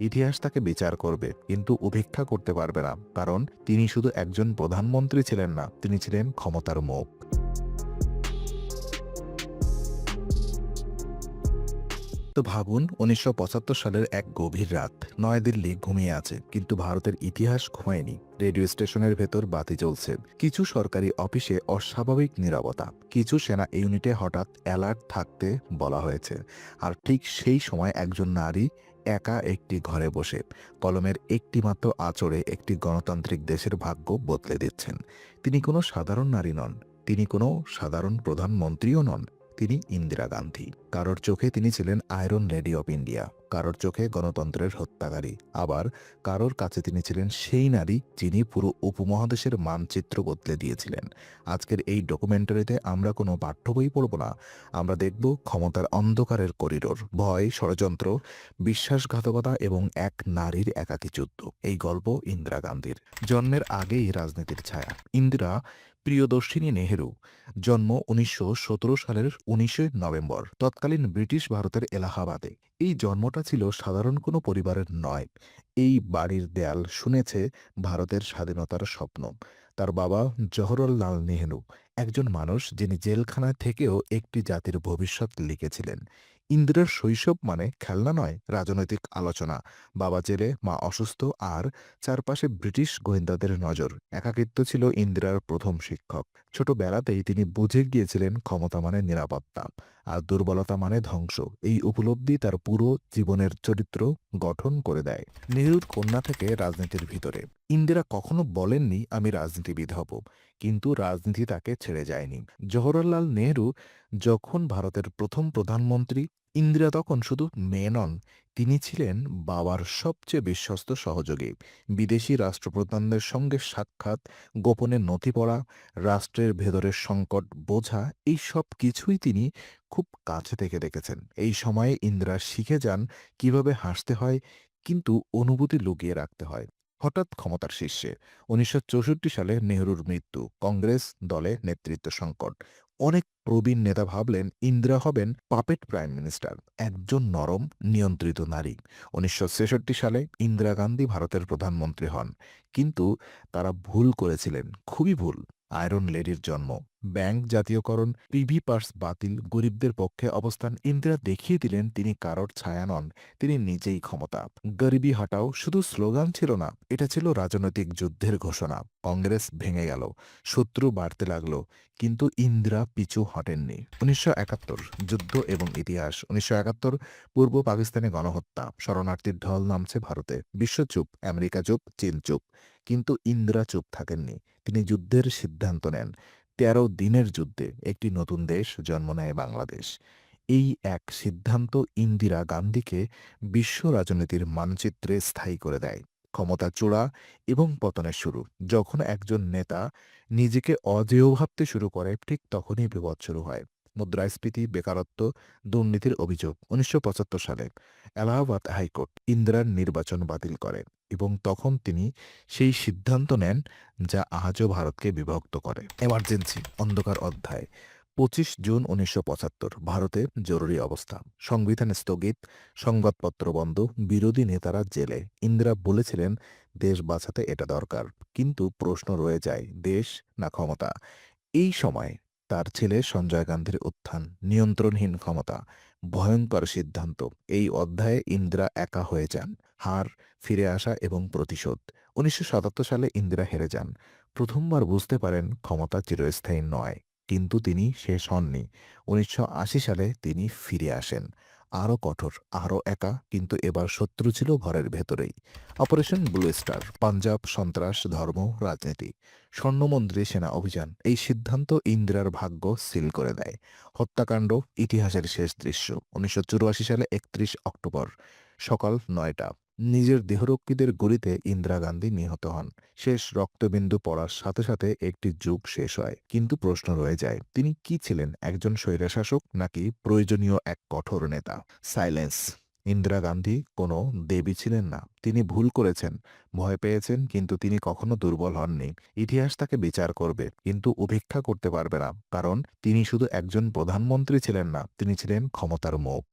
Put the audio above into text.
ইতিহাস তাকে বিচার করবে, কিন্তু উপেক্ষা করতে পারবে না, কারণ তিনি শুধু একজন প্রধানমন্ত্রী ছিলেন না, তিনি ছিলেন ক্ষমতার মুখ। ভাবুন, উনিশশো পঁচাত্তর সালের এক গভীর রাত, নয়াদিল্লি ঘুমিয়ে আছে, কিন্তু ভারতের ইতিহাস ঘুমায়নি রেডিও স্টেশনের ভেতর বাতি জ্বলছে। কিছু সরকারি অফিসে অস্বাভাবিক নীরবতা। কিছু সেনা ইউনিটে হঠাৎ অ্যালার্ট থাকতে বলা হয়েছে। আর ঠিক সেই সময় একজন নারী একা একটি ঘরে বসে, কলমের একটিমাত্র আচরে একটি গণতান্ত্রিক দেশের ভাগ্য বদলে দিচ্ছেন। তিনি কোনো সাধারণ নারী নন, তিনি কোনো সাধারণ প্রধানমন্ত্রীও নন তিনি ইন্দিরা গান্ধী। কারোর চোখে তিনি ছিলেন আয়রন লেডি অব ইন্ডিয়া। কারোর চোখে গণতন্ত্রের হত্যাকারী। আবার কারোর কাছে তিনি ছিলেন সেই নারী যিনি পুরো উপমহাদেশের মানচিত্র বদলে দিয়েছিলেন। আজকের এই ডকুমেন্টারিতে আমরা কোনো পাঠ্য বই পড়ব না। আমরা দেখব ক্ষমতার অন্ধকারের করিডোর, ভয়, ষড়যন্ত্র, বিশ্বাসঘাতকতা এবং এক নারীর একাকী যুদ্ধ। এই গল্প ইন্দিরা গান্ধীর। জন্মের আগেই রাজনীতির ছায়া। ইন্দিরা প্রিয়দর্শিনী নেহেরু। জন্ম উনিশশো সতেরো সালের উনিশে নভেম্বর। তৎকালীন ব্রিটিশ ভারতের এলাহাবাদে। এই জন্মটা ছিল সাধারণ কোনো পরিবারের নয়। এই বাড়ির দেয়াল শুনেছে ভারতের স্বাধীনতার স্বপ্ন। তার বাবা জহরলাল নেহেরু, একজন মানুষ যিনি জেলখানায় থেকেও একটি জাতির ভবিষ্যৎ লিখেছিলেন। ইন্দিরার শৈশব মানে খেলনা নয়, রাজনৈতিক আলোচনা। বাবা জেলে, মা অসুস্থ আর চারপাশে ব্রিটিশ গোয়েন্দাদের নজর। একাকিত্ব ছিল ইন্দিরার প্রথম শিক্ষক। ছোটবেলাতেই তিনি বুঝে গিয়েছিলেন ক্ষমতা মানে নিরাপত্তা। আর দুর্বলতা মানে ধ্বংস। এই উপলব্ধি তার পুরো জীবনের চরিত্র গঠন করে দেয়। নেহরুর কন্যা থেকে রাজনীতির ভিতরে। ইন্দিরা কখনো বলেননি, আমি রাজনীতিবিদ হব। কিন্তু রাজনীতি তাকে ছেড়ে যায়নি। জওহরলাল নেহরু যখন ভারতের প্রথম প্রধানমন্ত্রী ইন্দিরা তখন শুধু মেয়ে নন, তিনি ছিলেন বাবার সবচেয়ে বিশ্বস্ত সহযোগী। বিদেশি রাষ্ট্রপ্রধানদের সঙ্গে সাক্ষাৎ, গোপনে নথি পড়া, রাষ্ট্রের ভেতরের সংকট বোঝা, এই সব কিছুই তিনি খুব কাছে থেকে দেখেছেন। এই সময়ে ইন্দিরা শিখে যান কীভাবে হাসতে হয়, কিন্তু অনুভূতি লুকিয়ে রাখতে হয়। হঠাৎ ক্ষমতার শীর্ষে, উনিশশো চৌষট্টি সালে নেহরুর মৃত্যু, কংগ্রেস দলে নেতৃত্ব সংকট। অনেক প্রবীণ নেতা ভাবলেন ইন্দিরা হবেন পাপেট প্রাইম মিনিস্টার, একজন নরম, নিয়ন্ত্রিত নারী। উনিশশো ছেষট্টি সালে ইন্দিরা গান্ধী ভারতের প্রধানমন্ত্রী হন। কিন্তু তারা ভুল করেছিলেন, খুবই ভুল। আয়রন লেডির জন্ম। ব্যাংক জাতীয়করণ, পিভি পার্স বাতিল, গরিবদের পক্ষে অবস্থান। ইন্দিরা দেখিয়ে দিলেন তিনি কারোর ছায়া নন, তিনি নিজেই ক্ষমতা। গরিবি হটাও শুধু স্লোগান ছিল না, এটা ছিল রাজনৈতিক যুদ্ধের ঘোষণা। কংগ্রেস ভেঙে গেল, শত্রু বাড়তে লাগল, কিন্তু ইন্দিরা পিছু হটেননি। উনিশশো একাত্তর, যুদ্ধ এবং ইতিহাস। উনিশশো একাত্তর, পূর্ব পাকিস্তানে গণহত্যা। শরণার্থীর ঢল নামছে ভারতে। বিশ্ব চুপ, আমেরিকা চুপ, চীন চুপ। কিন্তু ইন্দিরা চুপ থাকেননি। তিনি যুদ্ধের সিদ্ধান্ত নেন। তেরো দিনের যুদ্ধে একটি নতুন দেশ জন্ম নেয় বাংলাদেশ। এই এক সিদ্ধান্ত ইন্দিরা গান্ধীকে বিশ্ব রাজনীতির মানচিত্রে স্থায়ী করে দেয়। ক্ষমতা চূড়া এবং পতনের শুরু। যখন একজন নেতা নিজেকে অজেয় ভাবতে শুরু করে, ঠিক তখনই বিপদ শুরু হয়। মুদ্রাস্ফীতি, বেকারত্ব, দুর্নীতির অভিযোগ, উনিশশো পঁচাত্তর সালে এলাহাবাদ হাইকোর্ট ইন্দিরার নির্বাচন বাতিল করে। এবং তখন তিনি সেই সিদ্ধান্ত নেন যা আজও ভারতকে বিভক্ত করে। এমার্জেন্সি, অন্ধকার অধ্যায়, পঁচিশ জুন উনিশশো পঁচাত্তর ভারতে জরুরি অবস্থা। সংবিধান স্থগিত, সংবাদপত্র বন্ধ, বিরোধী নেতারা জেলে। ইন্দিরা বলেছিলেন, দেশ বাঁচাতে এটা দরকার। কিন্তু প্রশ্ন রয়ে যায়, দেশ না ক্ষমতা? এই সময় তার ছেলে সঞ্জয় গান্ধীর উত্থান, নিয়ন্ত্রণহীন ক্ষমতা, ভয়ঙ্কর সিদ্ধান্ত, এই অধ্যায়ে ইন্দিরা একা হয়ে যান। হার, ফিরে আসা এবং প্রতিশোধ। উনিশশো সাতাত্তর সালে ইন্দিরা হেরে যান। প্রথমবার বুঝতে পারেন ক্ষমতা চিরস্থায়ী নয়। কিন্তু তিনি শেষ হননি। উনিশশো আশি সালে তিনি ফিরে আসেন। আরও কঠোর, আরও একা, কিন্তু এবার শত্রু ছিল ঘরের ভেতরেই। অপারেশন ব্লু স্টার, পাঞ্জাব, সন্ত্রাস, ধর্ম, রাজনীতি, স্বর্ণমন্দিরে সেনা অভিযান, এই সিদ্ধান্ত ইন্দিরার ভাগ্য সিল করে দেয়। হত্যাকাণ্ড ইতিহাসের শেষ দৃশ্য, উনিশশো চুরাশি সালে একত্রিশ অক্টোবর, সকাল নয়টা। নিজের দেহরক্ষীদের গুলিতে ইন্দিরা গান্ধী নিহত হন। শেষ রক্তবিন্দু পড়ার সাথে সাথে একটি যুগ শেষ হয়। কিন্তু প্রশ্ন রয়ে যায়, তিনি কি ছিলেন, একজন স্বৈরাশাসক নাকি প্রয়োজনীয় এক কঠোর নেতা? সাইলেন্স। ইন্দিরা গান্ধী কোনো দেবী ছিলেন না। তিনি ভুল করেছেন, ভয় পেয়েছেন, কিন্তু তিনি কখনো দুর্বল হননি। ইতিহাস তাকে বিচার করবে, কিন্তু উপেক্ষা করতে পারবে না, কারণ তিনি শুধু একজন প্রধানমন্ত্রী ছিলেন না, তিনি ছিলেন ক্ষমতার মুখ।